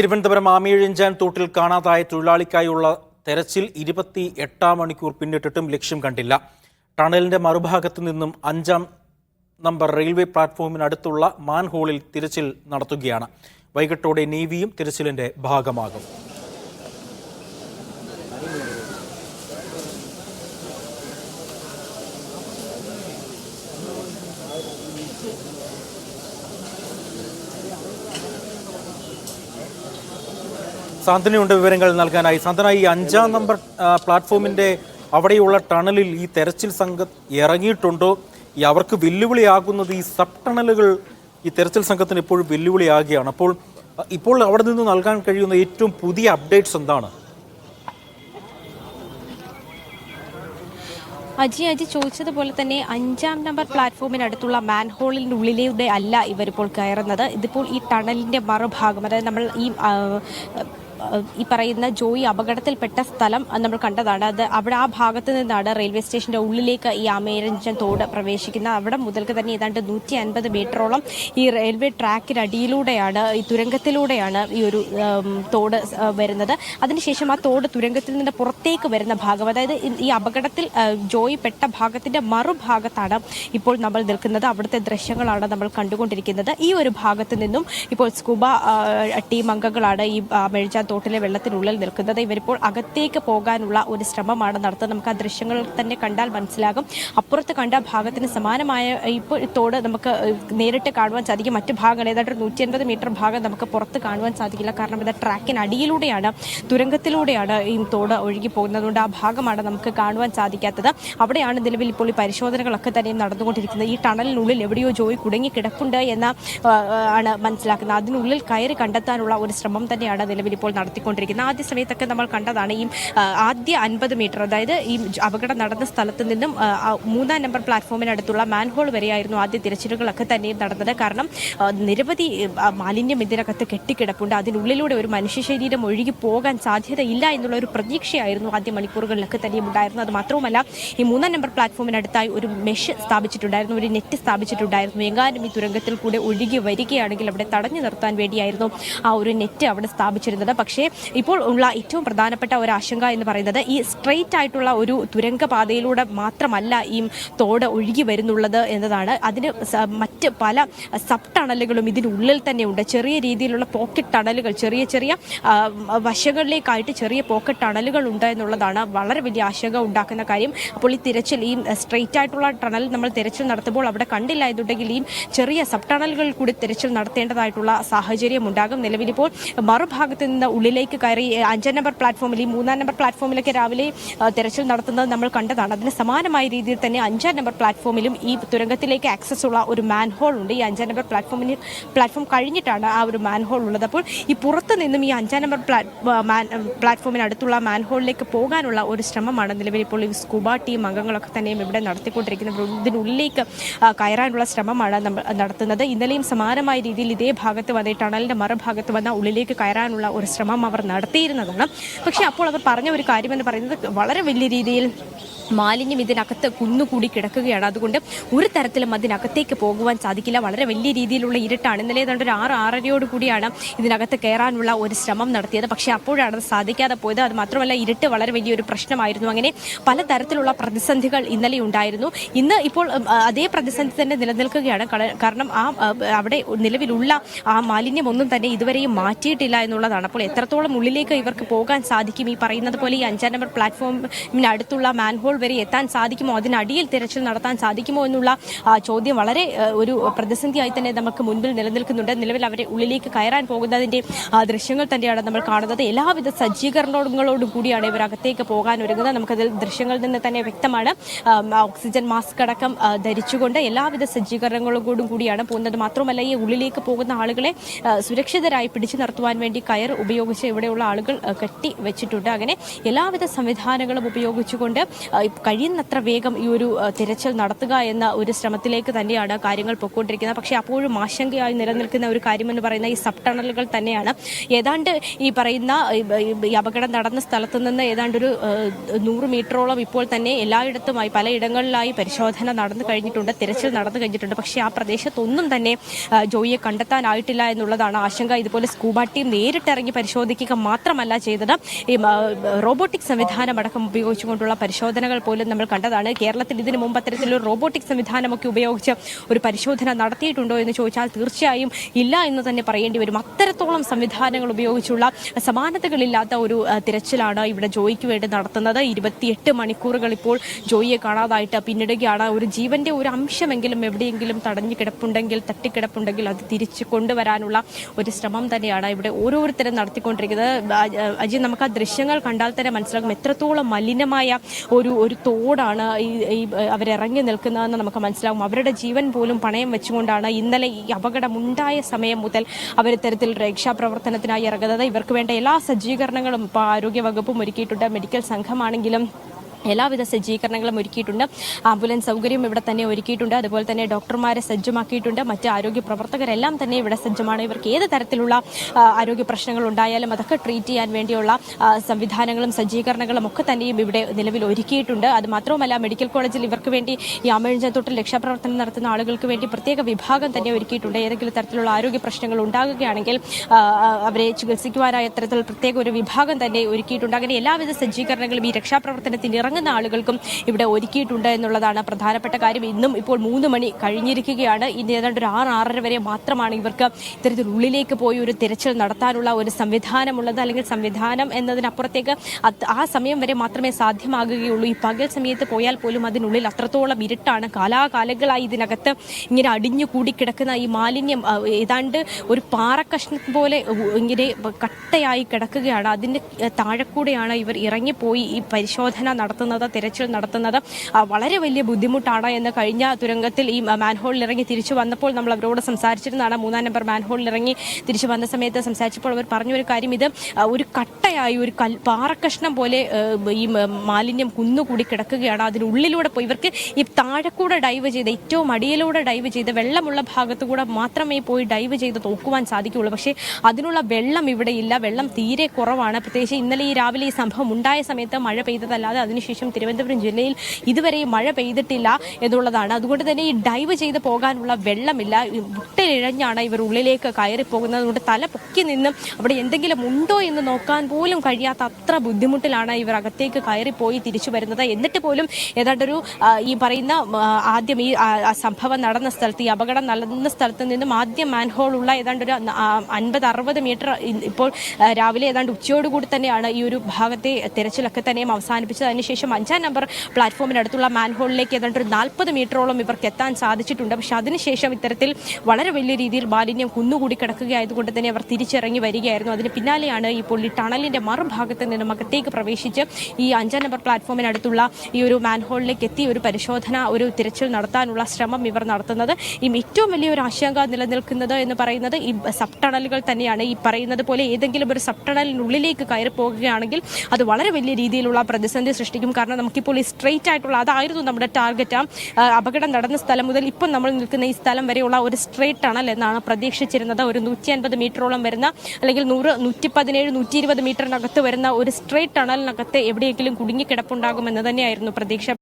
തിരുവനന്തപുരം ആമിയഴിഞ്ചാൻ തോട്ടിൽ കാണാതായ തൊഴിലാളിക്കായുള്ള തെരച്ചിൽ ഇരുപത്തി എട്ടാം മണിക്കൂർ പിന്നിട്ടിട്ടും ലക്ഷ്യം കണ്ടില്ല. ടണലിന്റെ മറുഭാഗത്തു നിന്നും അഞ്ചാം നമ്പർ റെയിൽവേ പ്ലാറ്റ്ഫോമിനടുത്തുള്ള മാൻഹോളിൽ തിരച്ചിൽ നടത്തുകയാണ്. വൈകിട്ടോടെ നേവിയും തിരച്ചിലിന്റെ ഭാഗമാകും. സാന്ത്വനയുണ്ട് വിവരങ്ങൾ നൽകാനായി. സാന്ത്വന ഈ അഞ്ചാം നമ്പർ പ്ലാറ്റ്ഫോമിന്റെ അവിടെയുള്ള ടണലിൽ ഈ തെരച്ചിൽ സംഘം ഇറങ്ങിയിട്ടുണ്ടോ? ഈ അവർക്ക് വെല്ലുവിളിയാകുന്നത് ഈ സബ് ടണലുകൾ ഈ തെരച്ചിൽ സംഘത്തിന് ഇപ്പോഴും വെല്ലുവിളിയാകുകയാണ്. അപ്പോൾ ഇപ്പോൾ അവിടെ നിന്ന് നൽകാൻ കഴിയുന്ന ഏറ്റവും പുതിയ അപ്ഡേറ്റ്സ് എന്താണ്? അജി അജി ചോദിച്ചതുപോലെ തന്നെ അഞ്ചാം നമ്പർ പ്ലാറ്റ്ഫോമിനടുത്തുള്ള മാൻഹോളിന്റെ ഉള്ളിലൂടെ അല്ല ഇവരിപ്പോൾ കയറുന്നത്. ഇതിപ്പോൾ ഈ ടണലിന്റെ മറുഭാഗം അതായത് നമ്മൾ ഈ ഈ പറയുന്ന ജോയി അപകടത്തിൽപ്പെട്ട സ്ഥലം നമ്മൾ കണ്ടതാണ്. അത് അവിടെ ആ ഭാഗത്ത് നിന്നാണ് റെയിൽവേ സ്റ്റേഷന്റെ ഉള്ളിലേക്ക് ഈ ആമേരഞ്ചൻ തോട് പ്രവേശിക്കുന്നത്. അവിടെ മുതൽക്ക് തന്നെ ഏതാണ്ട് നൂറ്റി അൻപത് മീറ്ററോളം ഈ റെയിൽവേ ട്രാക്കിനടിയിലൂടെയാണ് ഈ തുരങ്കത്തിലൂടെയാണ് ഈ ഒരു തോട് വരുന്നത്. അതിനുശേഷം ആ തോട് തുരങ്കത്തിൽ നിന്ന് പുറത്തേക്ക് വരുന്ന ഭാഗം അതായത് ഈ- അപകടത്തിൽ ജോയി പെട്ട ഭാഗത്തിന്റെ മറുഭാഗത്താണ് ഇപ്പോൾ നമ്മൾ നിൽക്കുന്നത്. അവിടുത്തെ ദൃശ്യങ്ങളാണ് നമ്മൾ കണ്ടുകൊണ്ടിരിക്കുന്നത്. ഈ ഒരു ഭാഗത്ത് നിന്നും ഇപ്പോൾ സ്കൂബ ടീം അംഗങ്ങളാണ് ഈ ആ, മെഴുചാൻ തോട്ടിലെ വെള്ളത്തിനുള്ളിൽ നിൽക്കുന്നത്. ഇവരിപ്പോൾ അകത്തേക്ക് പോകാനുള്ള ഒരു ശ്രമമാണ് നടത്തുന്നത്. നമുക്ക് ആ ദൃശ്യങ്ങൾ തന്നെ കണ്ടാൽ മനസ്സിലാകും. അപ്പുറത്ത് കണ്ട ഭാഗത്തിന് സമാനമായ ഇപ്പോൾ തോട് നമുക്ക് നേരിട്ട് കാണുവാൻ സാധിക്കും. മറ്റു ഭാഗങ്ങൾ ഏതാണ്ട് നൂറ്റി അൻപത് മീറ്റർ ഭാഗം നമുക്ക് പുറത്ത് കാണുവാൻ സാധിക്കില്ല. കാരണം ഇത് ട്രാക്കിനടിയിലൂടെയാണ് തുരങ്കത്തിലൂടെയാണ് ഈ തോട് ഒഴുകി പോകുന്നതുകൊണ്ട് ആ ഭാഗമാണ് നമുക്ക് കാണുവാൻ സാധിക്കാത്തത്. അവിടെയാണ് നിലവിൽ ഇപ്പോൾ ഈ പരിശോധനകളൊക്കെ തന്നെ നടന്നുകൊണ്ടിരിക്കുന്നത്. ഈ ടണലിനുള്ളിൽ എവിടെയോ ജോയി കുടുങ്ങി കിടപ്പുണ്ട് എന്ന ആണ് മനസ്സിലാക്കുന്നത്. അതിനുള്ളിൽ കയറി കണ്ടെത്താനുള്ള ഒരു ശ്രമം തന്നെയാണ് നിലവിൽ ഇപ്പോൾ നടത്തിക്കൊണ്ടിരിക്കുന്നത്. ആദ്യ സമയത്തൊക്കെ നമ്മൾ കണ്ടതാണ് ഈ ആദ്യ അൻപത് മീറ്റർ അതായത് ഈ അപകടം നടന്ന സ്ഥലത്ത് നിന്നും മൂന്നാം നമ്പർ പ്ലാറ്റ്ഫോമിനടുത്തുള്ള മാൻഹോൾ വരെയായിരുന്നു ആദ്യ തിരച്ചിലുകളൊക്കെ തന്നെയും നടന്നത്. കാരണം നിരവധി മാലിന്യം ഇതിനകത്ത് കെട്ടിക്കിടപ്പുണ്ട്. അതിനുള്ളിലൂടെ ഒരു മനുഷ്യ ശരീരം ഒഴുകി പോകാൻ സാധ്യതയില്ല എന്നുള്ള ഒരു പ്രതീക്ഷയായിരുന്നു ആദ്യ മണിക്കൂറുകളിലൊക്കെ തന്നെയും ഉണ്ടായിരുന്നത്. അത് മാത്രവുമല്ല ഈ മൂന്നാം നമ്പർ പ്ലാറ്റ്ഫോമിനടുത്തായി ഒരു മെഷ് സ്ഥാപിച്ചിട്ടുണ്ടായിരുന്നു ഒരു നെറ്റ് സ്ഥാപിച്ചിട്ടുണ്ടായിരുന്നു. എങ്ങാനും ഈ തുരങ്കത്തിൽ കൂടെ ഒഴുകി വരികയാണെങ്കിൽ അവിടെ തടഞ്ഞു നിർത്താൻ വേണ്ടിയായിരുന്നു ആ ഒരു നെറ്റ് അവിടെ സ്ഥാപിച്ചിരുന്നത്. പക്ഷേ ഇപ്പോൾ ഉള്ള ഏറ്റവും പ്രധാനപ്പെട്ട ഒരു ആശങ്ക എന്ന് പറയുന്നത് ഈ സ്ട്രെയിറ്റ് ആയിട്ടുള്ള ഒരു തുരങ്കപാതയിലൂടെ മാത്രമല്ല ഈ തോട് ഒഴുകി വരുന്നുള്ളത് എന്നതാണ്. അതിന് മറ്റ് പല സബ് ടണലുകളും ഇതിനുള്ളിൽ തന്നെയുണ്ട് ചെറിയ രീതിയിലുള്ള പോക്കറ്റ് ടണലുകൾ ചെറിയ ചെറിയ വശങ്ങളിലേക്കായിട്ട് ചെറിയ പോക്കറ്റ് ടണലുകൾ ഉണ്ട് എന്നുള്ളതാണ് വളരെ വലിയ ആശങ്ക ഉണ്ടാക്കുന്ന കാര്യം. അപ്പോൾ ഈ തിരച്ചിൽ ഈ സ്ട്രെയിറ്റ് ആയിട്ടുള്ള ടണൽ നമ്മൾ തിരച്ചിൽ നടത്തുമ്പോൾ അവിടെ കണ്ടില്ല എന്നുണ്ടെങ്കിൽ ഈ ചെറിയ സബ് ടണലുകൾ കൂടി തിരച്ചിൽ നടത്തേണ്ടതായിട്ടുള്ള സാഹചര്യം ഉണ്ടാകും. നിലവിലിപ്പോൾ മറുഭാഗത്ത് നിന്ന് ഉള്ളിലേക്ക് കയറി അഞ്ചാം നമ്പർ പ്ലാറ്റ്ഫോമിൽ ഈ മൂന്നാം നമ്പർ പ്ലാറ്റ്ഫോമിലൊക്കെ രാവിലെ തെരച്ചിൽ നടത്തുന്നത് നമ്മൾ കണ്ടതാണ്. അതിന് സമാനമായ രീതിയിൽ തന്നെ അഞ്ചാം നമ്പർ പ്ലാറ്റ്ഫോമിലും ഈ തുരങ്കത്തിലേക്ക് ആക്സസ് ഉള്ള ഒരു മാൻഹോൾ ഉണ്ട്. ഈ അഞ്ചാം നമ്പർ പ്ലാറ്റ്ഫോമിന് പ്ലാറ്റ്ഫോം കഴിഞ്ഞിട്ടാണ് ആ ഒരു മാൻഹോൾ ഉള്ളത്. അപ്പോൾ ഈ പുറത്ത് നിന്നും ഈ അഞ്ചാം നമ്പർ പ്ലാ- മാൻ പ്ലാറ്റ്ഫോമിനടുത്തുള്ള മാൻഹോളിലേക്ക് പോകാനുള്ള ഒരു ശ്രമമാണ് നിലവിൽ ഇപ്പോൾ ഈ സ്കൂബ ടീം അംഗങ്ങളൊക്കെ തന്നെയും ഇവിടെ നടത്തിക്കൊണ്ടിരിക്കുന്നത്. ഇതിനുള്ളിലേക്ക് കയറാനുള്ള ശ്രമമാണ് നടത്തുന്നത്. ഇന്നലെയും സമാനമായ രീതിയിൽ ഇതേ ഭാഗത്ത് വന്ന് ടണലിന്റെ മറുഭാഗത്ത് വന്ന ഉള്ളിലേക്ക് കയറാനുള്ള ഒരു ശ്രമം അവർ നടത്തിയിരുന്നതാണ്. പക്ഷേ അപ്പോൾ അവർ പറഞ്ഞ ഒരു കാര്യമെന്ന് പറയുന്നത് വളരെ വലിയ രീതിയിൽ മാലിന്യം ഇതിനകത്ത് കുന്നുകൂടി കിടക്കുകയാണ്. അതുകൊണ്ട് ഒരു തരത്തിലും അതിനകത്തേക്ക് പോകുവാൻ സാധിക്കില്ല. വളരെ വലിയ രീതിയിലുള്ള ഇരുട്ടാണ്. ഇന്നലെ ഏതാണ്ട് ഒരു ആറ് ആറരയോട് കൂടിയാണ് ഇതിനകത്ത് കയറാനുള്ള ഒരു ശ്രമം നടത്തിയത്. പക്ഷേ അപ്പോഴാണ് അത് സാധിക്കാതെ പോയത്. അത് മാത്രമല്ല ഇരുട്ട് വളരെ വലിയൊരു പ്രശ്നമായിരുന്നു. അങ്ങനെ പലതരത്തിലുള്ള പ്രതിസന്ധികൾ ഇന്നലെ ഉണ്ടായിരുന്നു. ഇന്ന് ഇപ്പോൾ അതേ പ്രതിസന്ധി തന്നെ നിലനിൽക്കുകയാണ്. കാരണം ആ അവിടെ നിലവിലുള്ള ആ മാലിന്യം ഒന്നും തന്നെ ഇതുവരെയും മാറ്റിയിട്ടില്ല എന്നുള്ളതാണ്. അപ്പോൾ എത്രത്തോളം ഉള്ളിലേക്ക് ഇവർക്ക് പോകാൻ സാധിക്കും ഈ പറയുന്നത് പോലെ ഈ അഞ്ചാം നമ്പർ പ്ലാറ്റ്ഫോമിനടുത്തുള്ള മാൻഹോൾ വരെ എത്താൻ സാധിക്കുമോ? അതിനടിയിൽ തിരച്ചിൽ നടത്താൻ സാധിക്കുമോ എന്നുള്ള ചോദ്യം വളരെ ഒരു പ്രതിസന്ധിയായി തന്നെ നമുക്ക് മുൻപിൽ നിലനിൽക്കുന്നുണ്ട്. നിലവിൽ അവരെ ഉള്ളിലേക്ക് കയറാൻ പോകുന്നതിന്റെ ദൃശ്യങ്ങൾ തന്നെയാണ് നമ്മൾ കാണുന്നത്. എല്ലാവിധ സജ്ജീകരണങ്ങളോടും കൂടിയാണ് ഇവർ അകത്തേക്ക് പോകാൻ ഒരുങ്ങുന്നത്. നമുക്കതിൽ ദൃശ്യങ്ങളിൽ നിന്ന് തന്നെ വ്യക്തമാണ്. ഓക്സിജൻ മാസ്ക് അടക്കം ധരിച്ചുകൊണ്ട് എല്ലാവിധ സജ്ജീകരണങ്ങളോടും കൂടിയാണ് പോകുന്നത്. മാത്രമല്ല ഈ ഉള്ളിലേക്ക് പോകുന്ന ആളുകളെ സുരക്ഷിതരായി പിടിച്ചു നിർത്തുവാൻ വേണ്ടി കയർ ഉപയോഗിച്ച് ഇവിടെയുള്ള ആളുകൾ കെട്ടി വെച്ചിട്ടുണ്ട്. അങ്ങനെ എല്ലാവിധ സംവിധാനങ്ങളും ഉപയോഗിച്ചുകൊണ്ട് കഴിയുന്നത്ര വേഗം ഈ ഒരു തിരച്ചിൽ നടത്തുക എന്ന ഒരു ശ്രമത്തിലേക്ക് തന്നെയാണ് കാര്യങ്ങൾ പൊയ്ക്കൊണ്ടിരിക്കുന്നത്. പക്ഷേ അപ്പോഴും ആശങ്കയായി നിലനിൽക്കുന്ന ഒരു കാര്യമെന്ന് പറയുന്ന ഈ സബ് ടണലുകൾ തന്നെയാണ്. ഏതാണ്ട് ഈ പറയുന്ന ഈ- അപകടം നടന്ന സ്ഥലത്ത് നിന്ന് ഏതാണ്ട് ഒരു നൂറ് മീറ്ററോളം ഇപ്പോൾ തന്നെ എല്ലായിടത്തുമായി പലയിടങ്ങളിലായി പരിശോധന നടന്നു കഴിഞ്ഞിട്ടുണ്ട് തിരച്ചിൽ നടന്നു കഴിഞ്ഞിട്ടുണ്ട്. പക്ഷേ ആ പ്രദേശത്തൊന്നും തന്നെ ജോയിയെ കണ്ടെത്താനായിട്ടില്ല എന്നുള്ളതാണ് ആശങ്ക. ഇതുപോലെ സ്കൂബ ടീം നേരിട്ടിറങ്ങി പരിശോധിക്കുക മാത്രമല്ല ചെയ്തത്. ഈ റോബോട്ടിക് സംവിധാനം അടക്കം ഉപയോഗിച്ചുകൊണ്ടുള്ള പരിശോധനകൾ പോലും നമ്മൾ കണ്ടതാണ്. കേരളത്തിൽ ഇതിനു മുമ്പ് അത്തരത്തിലൊരു റോബോട്ടിക് സംവിധാനമൊക്കെ ഉപയോഗിച്ച് ഒരു പരിശോധന നടത്തിയിട്ടുണ്ടോ എന്ന് ചോദിച്ചാൽ തീർച്ചയായും ഇല്ല എന്ന് തന്നെ പറയേണ്ടി വരും. അത്തരത്തോളം സംവിധാനങ്ങൾ ഉപയോഗിച്ചുള്ള സമാനതകളില്ലാത്ത ഒരു തിരച്ചിലാണ് ഇവിടെ ജോയിക്ക് വേണ്ടി നടത്തുന്നത്. ഇരുപത്തിയെട്ട് മണിക്കൂറുകൾ ഇപ്പോൾ ജോയിയെ കാണാതായിട്ട് പിന്നിടുകയാണ്. ഒരു ജീവന്റെ ഒരു അംശമെങ്കിലും എവിടെയെങ്കിലും തടഞ്ഞു കിടപ്പുണ്ടെങ്കിൽ തട്ടിക്കിടപ്പുണ്ടെങ്കിൽ അത് തിരിച്ചു കൊണ്ടുവരാനുള്ള ഒരു ശ്രമം തന്നെയാണ് ഇവിടെ ഓരോരുത്തരും നടത്തിക്കൊണ്ടിരിക്കുന്നത്. അജി നമുക്ക് ആ ദൃശ്യങ്ങൾ കണ്ടാൽ തന്നെ മനസ്സിലാകും. എത്രത്തോളം മലിനമായ ഒരു ഒരു തോടാണ് ഈ അവരിറങ്ങി നിൽക്കുന്നതെന്ന് നമുക്ക് മനസ്സിലാവും. അവരുടെ ജീവൻ പോലും പണയം വെച്ചുകൊണ്ടാണ് ഇന്നലെ ഈ അപകടമുണ്ടായ സമയം മുതൽ അവർ ഇത്തരത്തിൽ രക്ഷാപ്രവർത്തനത്തിനായി ഇറങ്ങുന്നത്. ഇവർക്ക് വേണ്ട എല്ലാ സജ്ജീകരണങ്ങളും ഇപ്പോൾ ആരോഗ്യവകുപ്പും ഒരുക്കിയിട്ടുണ്ട്. മെഡിക്കൽ സംഘമാണെങ്കിലും എല്ലാവിധ സജ്ജീകരണങ്ങളും ഒരുക്കിയിട്ടുണ്ട്. ആംബുലൻസ് സൗകര്യം ഇവിടെ തന്നെ ഒരുക്കിയിട്ടുണ്ട്. അതുപോലെ തന്നെ ഡോക്ടർമാരെ സജ്ജമാക്കിയിട്ടുണ്ട്. മറ്റ് ആരോഗ്യ പ്രവർത്തകരെല്ലാം തന്നെ ഇവിടെ സജ്ജമാണ്. ഇവർക്ക് ഏത് തരത്തിലുള്ള ആരോഗ്യ പ്രശ്നങ്ങൾ ഉണ്ടായാലും അതൊക്കെ ട്രീറ്റ് ചെയ്യാൻ വേണ്ടിയുള്ള സംവിധാനങ്ങളും സജ്ജീകരണങ്ങളും ഒക്കെ തന്നെയും ഇവിടെ നിലവിൽ ഒരുക്കിയിട്ടുണ്ട്. അത് മാത്രവുമല്ല മെഡിക്കൽ കോളേജിൽ ഇവർക്ക് വേണ്ടി ഈ അമേഴ്ചത്തൊട്ടിൽ രക്ഷാപ്രവർത്തനം നടത്തുന്ന ആളുകൾക്ക് വേണ്ടി പ്രത്യേക വിഭാഗം തന്നെ ഒരുക്കിയിട്ടുണ്ട്. ഏതെങ്കിലും തരത്തിലുള്ള ആരോഗ്യ പ്രശ്നങ്ങൾ ഉണ്ടാകുകയാണെങ്കിൽ അവരെ ചികിത്സിക്കുവാനായി അത്തരത്തിൽ പ്രത്യേക ഒരു വിഭാഗം തന്നെ ഒരുക്കിയിട്ടുണ്ട്. അങ്ങനെ എല്ലാവിധ സജ്ജീകരണങ്ങളും ഈ രക്ഷാപ്രവർത്തനത്തിന് ഇറങ്ങുന്ന ആളുകൾക്കും ഇവിടെ ഒരുക്കിയിട്ടുണ്ട് എന്നുള്ളതാണ് പ്രധാനപ്പെട്ട കാര്യം. ഇന്നും ഇപ്പോൾ മൂന്ന് മണി കഴിഞ്ഞിരിക്കുകയാണ്. ഇനി ഏതാണ്ട് ഒരു ആറ് ആറര വരെ മാത്രമാണ് ഇവർക്ക് ഇത്തരത്തിൽ ഉള്ളിലേക്ക് പോയി ഒരു തിരച്ചിൽ നടത്താനുള്ള ഒരു സംവിധാനമുള്ളത്. അല്ലെങ്കിൽ സംവിധാനം എന്നതിനപ്പുറത്തേക്ക് ആ സമയം വരെ മാത്രമേ സാധ്യമാകുകയുള്ളൂ. ഈ പകൽ സമയത്ത് പോയാൽ പോലും അതിനുള്ളിൽ അത്രത്തോളം ഇരുട്ടാണ്. കാലാകാലങ്ങളായി ഇതിനകത്ത് ഇങ്ങനെ അടിഞ്ഞു കൂടിക്കിടക്കുന്ന ഈ മാലിന്യം ഏതാണ്ട് ഒരു പാറക്കഷ്ണം പോലെ ഇങ്ങനെ കട്ടയായി കിടക്കുകയാണ്. അതിന്റെ താഴെക്കൂടെയാണ് ഇവർ ഇറങ്ങിപ്പോയി ഈ പരിശോധന നടത്തുന്നത്. തിരച്ചിൽ നടത്തുന്നത് വളരെ വലിയ ബുദ്ധിമുട്ടാണ് എന്ന് കഴിഞ്ഞ തുരങ്കത്തിൽ ഈ മാൻഹോളിൽ ഇറങ്ങി തിരിച്ചു വന്നപ്പോൾ നമ്മൾ അവരോട് സംസാരിച്ചിരുന്നതാണ്. മൂന്നാം നമ്പർ മാൻഹോളിൽ ഇറങ്ങി തിരിച്ചു വന്ന സമയത്ത് സംസാരിച്ചപ്പോൾ അവർ പറഞ്ഞ ഒരു കാര്യം ഇത് ഒരു കട്ടയായി ഒരു കൽ പാറക്കഷ്ണം പോലെ ഈ മാലിന്യം കുന്നുകൂടി കിടക്കുകയാണ്. അതിനുള്ളിലൂടെ പോയി ഇവർക്ക് ഈ താഴെക്കൂടെ കൂടെ ഡൈവ് ചെയ്ത് ഏറ്റവും അടിയിലൂടെ ഡൈവ് ചെയ്ത് വെള്ളമുള്ള ഭാഗത്തു കൂടെ മാത്രമേ പോയി ഡൈവ് ചെയ്ത് നോക്കുവാൻ സാധിക്കുകയുള്ളൂ. പക്ഷേ അതിനുള്ള വെള്ളം ഇവിടെ ഇല്ല. വെള്ളം തീരെ കുറവാണ്. പ്രത്യേകിച്ച് ഇന്നലെ ഈ രാവിലെ ഈ സംഭവം ഉണ്ടായ സമയത്ത് മഴ പെയ്തതല്ലാതെ അതിനുശേഷം തിരുവനന്തപുരം ജില്ലയിൽ ഇതുവരെ മഴ പെയ്തിട്ടില്ല എന്നുള്ളതാണ്. അതുകൊണ്ട് തന്നെ ഈ ഡൈവ് ചെയ്ത് പോകാനുള്ള വെള്ളമില്ല. മുട്ടിലിഴഞ്ഞാണ് ഇവർ ഉള്ളിലേക്ക് കയറി പോകുന്നത് അതുകൊണ്ട് തല പൊക്കി നിന്നും അവിടെ എന്തെങ്കിലും ഉണ്ടോ എന്ന് നോക്കാൻ പോലും കഴിയാത്ത അത്ര ബുദ്ധിമുട്ടിലാണ് ഇവർ അകത്തേക്ക് കയറിപ്പോയി തിരിച്ചു വരുന്നത്. എന്നിട്ട് പോലും ഏതാണ്ടൊരു ഈ പറയുന്ന ആദ്യം ഈ സംഭവം നടന്ന സ്ഥലത്ത് ഈ അപകടം നടന്ന സ്ഥലത്ത് നിന്നും ആദ്യം മാൻഹോൾ ഉള്ള ഏതാണ്ട് ഒരു അൻപത് അറുപത് മീറ്റർ ഇപ്പോൾ രാവിലെ ഏതാണ്ട് ഉച്ചയോടുകൂടി തന്നെയാണ് ഈ ഒരു ഭാഗത്തെ തിരച്ചിലൊക്കെ തന്നെയും അവസാനിപ്പിച്ചത്. അതിനുശേഷം അഞ്ചാം നമ്പർ പ്ലാറ്റ്ഫോമിനടുത്തുള്ള മാൻഹോളിലേക്ക് ഏതാണ്ട് ഒരു നാൽപ്പത് മീറ്ററോളം ഇവർക്ക് എത്താൻ സാധിച്ചിട്ടുണ്ട്. പക്ഷെ അതിനുശേഷം ഇത്തരത്തിൽ വളരെ വലിയ രീതിയിൽ മാലിന്യം കുന്നുകൂടി കിടക്കുകയായതുകൊണ്ട് തന്നെ അവർ തിരിച്ചിറങ്ങി വരികയായിരുന്നു. അതിന് പിന്നാലെയാണ് ഇപ്പോൾ ഈ ടണലിന്റെ മറുഭാഗത്ത് നിന്നും അകത്തേക്ക് പ്രവേശിച്ച് ഈ അഞ്ചാം നമ്പർ പ്ലാറ്റ്ഫോമിനടുത്തുള്ള ഈ ഒരു മാൻഹോളിലേക്ക് എത്തി ഒരു പരിശോധന ഒരു തിരച്ചിൽ നടത്താനുള്ള ശ്രമം ഇവർ നടത്തുന്നത്. ഈ ഏറ്റവും വലിയ ഒരു ആശങ്ക നിലനിൽക്കുന്നത് എന്ന് പറയുന്നത് ഈ സബ് ടണലുകൾ തന്നെയാണ്. ഈ പറയുന്നത് പോലെ ഏതെങ്കിലും ഒരു സബ് ടണലിനുള്ളിലേക്ക് കയറി പോകുകയാണെങ്കിൽ അത് വളരെ വലിയ രീതിയിലുള്ള പ്രതിസന്ധി സൃഷ്ടിക്കും. കാരണം നമുക്കിപ്പോൾ ഈ സ്ട്രെയിറ്റ് ആയിട്ടുള്ള അതായിരുന്നു നമ്മുടെ ടാർഗറ്റ് അപകടം നടന്ന സ്ഥലം മുതൽ ഇപ്പം നമ്മൾ നിൽക്കുന്ന ഈ സ്ഥലം വരെയുള്ള ഒരു സ്ട്രെയിറ്റ് ടണൽ എന്നാണ് പ്രതീക്ഷിച്ചിരുന്നത്. ഒരു നൂറ്റി അൻപത് മീറ്ററോളം വരുന്ന അല്ലെങ്കിൽ നൂറ് നൂറ്റി പതിനേഴ് നൂറ്റി ഇരുപത് മീറ്ററിനകത്ത് വരുന്ന ഒരു സ്ട്രെയിറ്റ് ടണലിനകത്ത് എവിടെയെങ്കിലും കുടുങ്ങിക്കിടപ്പുണ്ടാകുമെന്ന് തന്നെയായിരുന്നു പ്രതീക്ഷ.